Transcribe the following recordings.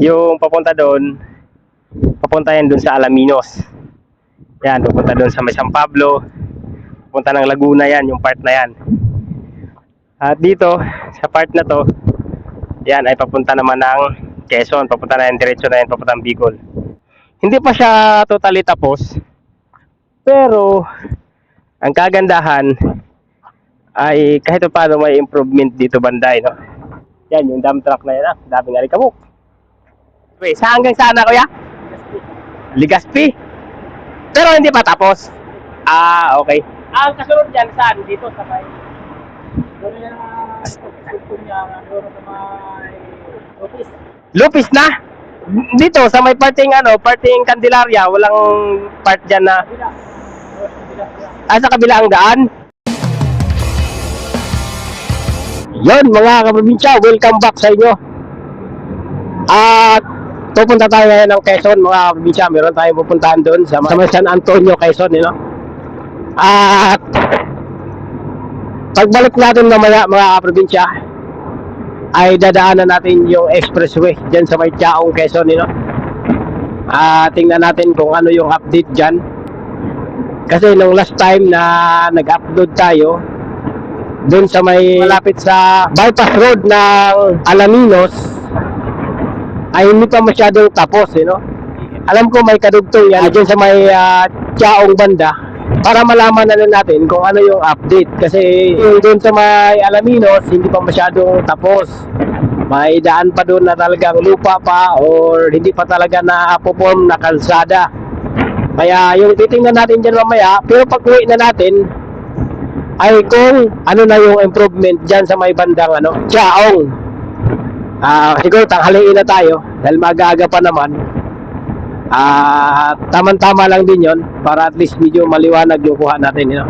Yung papunta doon, papunta yan doon sa Alaminos. Yan, pupunta doon sa may San Pablo. Pupunta ng Laguna yan, yung part na yan. At dito, sa part na to, yan ay papunta naman ng Quezon. Papunta na yan, diretso na yan, papuntang Bicol. Hindi pa siya totally tapos. Pero, ang kagandahan ay kahit pa paano may improvement dito banday, no? Yan, yung dump truck na yan, ah. Daming alikabok. Wait, sa hanggang saan na, kuya? Ligaspi. Pero hindi pa tapos. Ah, okay. Ang kasunod dyan, saan? Dito sa may... Doon yan ang pagkukunin niya, doon sa may office. Lupis na? Dito, sa may parting ano, parting Candelaria, walang part dyan na... Ah, sa kabila ang daan? Yon mga kaprobinsya, welcome back sa inyo. At pupunta tayo ngayon ng Quezon, mga kaprobinsya. Meron tayong pupuntahan doon sa, sa San Antonio, Quezon, you know? At pagbalik natin mamaya, mga kaprobinsya, ay dadaanan natin yung expressway dyan sa may Chaong, Quezon, you know? Ah, tingnan natin kung ano yung update dyan. Kasi nung last time na nag-upload tayo, doon sa may malapit sa bypass road ng Alaminos, ay hindi pa masyadong tapos, eh, no? Alam ko may kadugtong yan dyan sa may uh, Chaong banda para malaman na lang natin kung ano yung update. Kasi yung doon sa may Alaminos, hindi pa masyadong tapos. May daan pa doon na talagang lupa pa or hindi pa talaga na-perform na kalsada. Kaya yung titingnan natin dyan mamaya, pero pag uwi na natin, ay kung ano na yung improvement dyan sa may bandang ano, Chaong. Ah, siguro tanghaliin na tayo dahil mag-aaga pa naman. Ah, tamang-tama lang din 'yon para at least medyo maliwanag yung kuha natin, you know.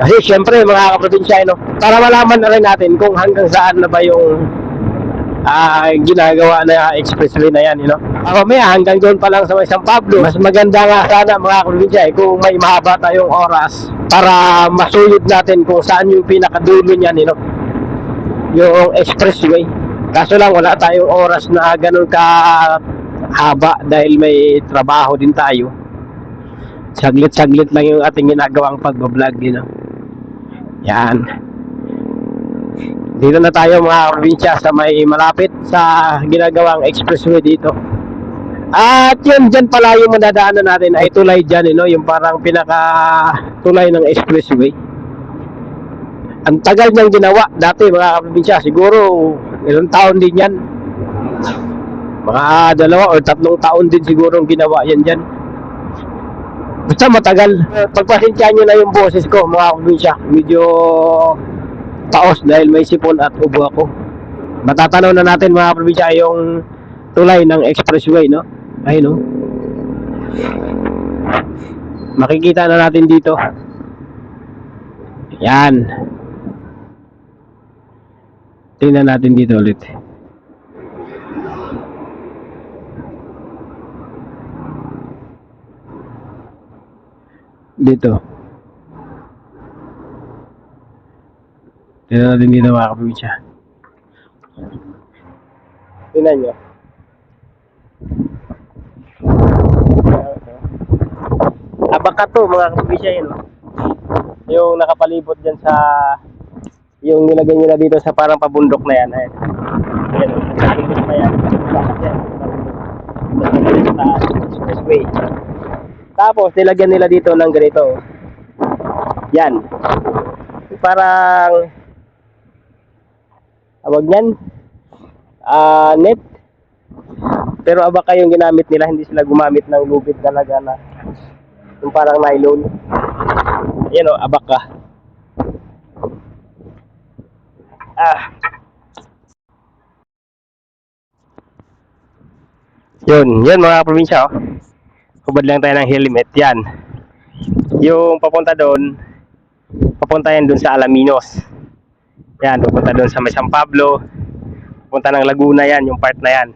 Kasi syempre mga kaprobinsya, no, para malaman na rin natin kung hanggang saan na ba yung ah ginagawa na expressway na yan, you know. May hanggang doon pa lang sa may San Pablo. Mas maganda nga sana mga kaprobinsya eh, kung may mahaba tayong oras para masuyod natin kung saan yung pinakadulo niyan, you know. Yung expressway. Kaso lang wala tayong oras na ganun ka haba dahil may trabaho din tayo. Saglit-saglit lang yung ating ginagawang pagbablog, you know. Yan. Dito na tayo mga probinsya sa may malapit sa ginagawang expressway dito. At yun, dyan pala yung madadaanan natin ay tulay dyan, you know, yung parang pinaka tulay ng expressway. Ang tagal niyang ginawa dati mga probinsya, siguro ilang taon din yan. Mga dalawa o tatlong taon din siguro ang ginawa yan dyan. Basta matagal. Pagpasensya nyo na yung boses ko mga probinsya. Medyo taos dahil may sipon at ubo ako. Matatanaw na natin mga probinsya yung tulay ng expressway, no? Ayun, no? Makikita na natin dito. Yan. Tingnan natin dito ulit. Dito. Tingnan natin dito mga kaprobinsya. Tingnan nyo. Abaka to mga kaprobinsya yun. Yung nakapalibot dyan sa yung nilagay nila dito sa parang pabundok na yan. Ayan. Ayan. oh. Pabundok na yan. Ayan. Sa expressway. Tapos nilagyan nila dito ng ganito. oh. Yan. Parang tawag niyan ah net. Pero abaka yung ginamit nila, hindi sila gumamit ng lubid talaga na yung parang nylon. Yan o, abaka. Ah. Yun, yun mga probinsya oh. Hubad lang tayo ng helmet, yan. Yung papunta doon, papunta yan doon sa Alaminos. Yan, pupunta doon sa San Pablo. Pupunta ng Laguna yan, yung part na yan.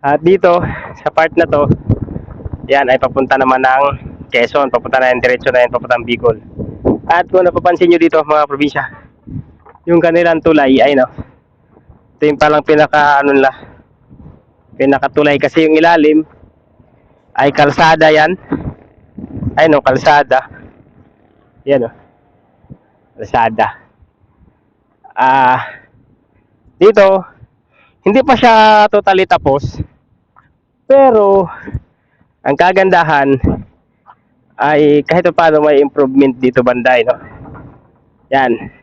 At dito, sa part na to, yan ay papunta naman ng Quezon. Papunta na yan, diretso na yan, papuntang Bicol. At kung napapansin nyo dito mga probinsya, yung kanilang tulay ay no, ito yung palang pinaka ano nila, Pinakatulay kasi yung ilalim ay kalsada yan. Ay no, kalsada. Yan o. Kalsada. Ah, dito, hindi pa siya totally tapos. Pero, ang kagandahan ay kahit pa paano may improvement dito banday, no? Yan.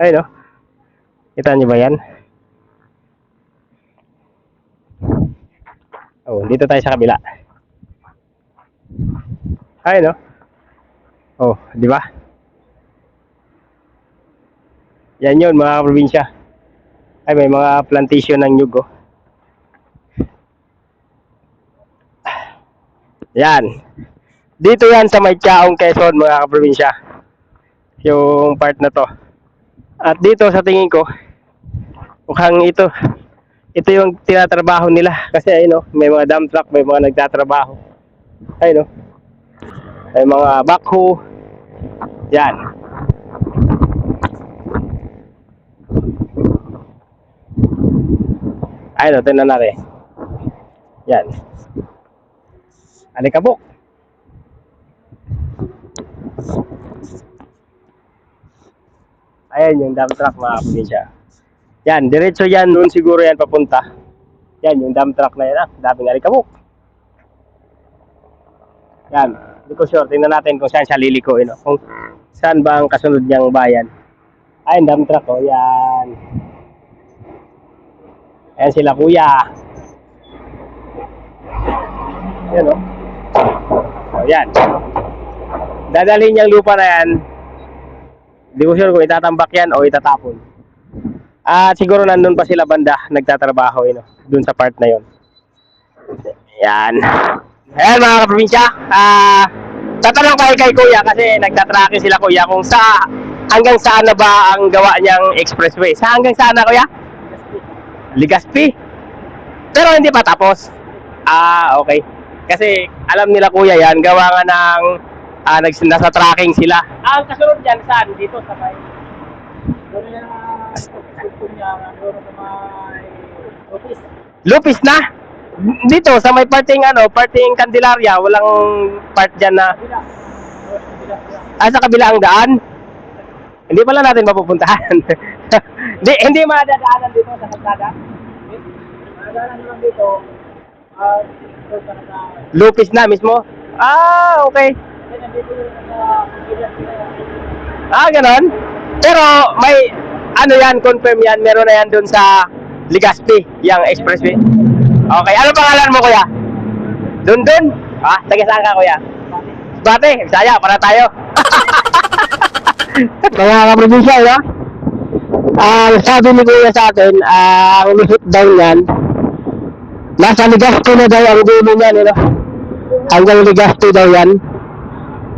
Ay, no? Kita niyo ba yan? Oh, dito tayo sa kabila. Ay, no? Oh, di ba? Yan yun, mga probinsya. Ay, may mga plantation ng nyug, oh. Yan. Dito yan sa may Quezon, mga kaprobinsya. Yung part na to. At dito sa tingin ko, mukhang ito, ito yung tinatrabaho nila. Kasi ayun, no, may mga dump truck, may mga nagtatrabaho. Ayun, no. May mga backhoe. Yan. Ayun, no, tingnan natin. Yan. Alikabok. Ayan yung dump truck mga probinsya. Yan, diretso yan, doon siguro yan papunta. Yan, yung dump truck na yan ah, daming alikabok. Yan, hindi ko sure, tingnan natin kung saan siya lilikoin. No? Kung saan ba ang kasunod niyang bayan. Ayan, dump truck oh, yan. Ayan sila kuya. Yan oh. Oh, yan. Dadalhin niyang lupa na yan. Hindi ko itatambak yan o itatapon. At siguro nandun pa sila banda, nagtatrabaho yun, dun sa part na yon. Yan. Ayan mga kaprobinsya, ah, tatanong tayo kay kuya kasi nagtatracking sila kuya kung sa hanggang saan na ba ang gawa niyang expressway. Sa hanggang saan na kuya? Ligaspi. Pero hindi pa tapos. Ah, okay. Kasi alam nila kuya yan, gawa nga ng ah, nags, nasa tracking sila. Ah, ang kasunod yan saan? Dito sa may Doon mga sugpong niya, doon sa may office. Lupis na. Dito sa may parting ano, parting Candelaria, walang part diyan na Kabila. Kabila. kabila. ah, sa kabila ang daan. Hindi pala natin mapupuntahan. hindi hindi madadaanan dito sa kalsada. Nagdaanan nyo lang dito, ah, doon sa Lupis na mismo. Ah, okay. Ah, ganon. Pero may ano yan, confirm yan, meron na yan doon sa Legazpi, yung expressway. Okay, ano pangalan mo kuya? Dun dun? Ah, taga saan ka kuya? Bate, saya, para tayo. Mga kaprobinsya, no? Ang sabi ni Kuya sa atin, ah, ang lusot daw niyan, nasa Legazpi na daw ang dulo niyan, no? Hanggang Legazpi daw yan.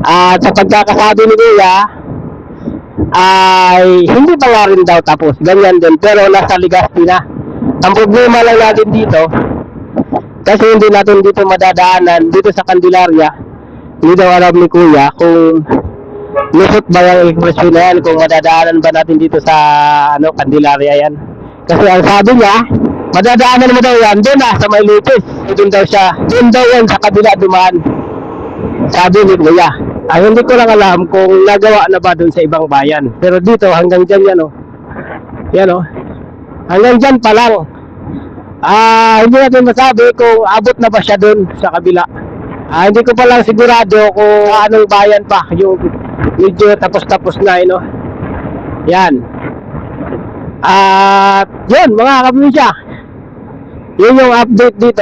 At sa pagkakasabi ni Kuya, ay hindi pa nga rin daw tapos. Ganyan din, pero nasa Legazpi na. Ang problema lang natin dito, kasi hindi natin dito madadaanan, dito sa Candelaria, hindi daw alam ni Kuya kung lusot ba yung expressway na yan, kung madadaanan ba natin dito sa ano Candelaria yan. Kasi ang sabi niya, madadaanan mo daw yan, doon na, sa may Lupis. Doon daw siya, doon daw yan sa kabila dumaan. Sabi ni Kuya. Ay, hindi ko lang alam kung nagawa na ba doon sa ibang bayan. Pero dito, hanggang dyan yan, oh. Yan, oh. Hanggang dyan pa lang. Ah, hindi natin masabi kung abot na ba siya doon sa kabila. Ah, hindi ko pa lang sigurado kung anong bayan pa yung medyo tapos-tapos na, you know. Yan. At, yun, mga kapinsya. Yun yung update dito.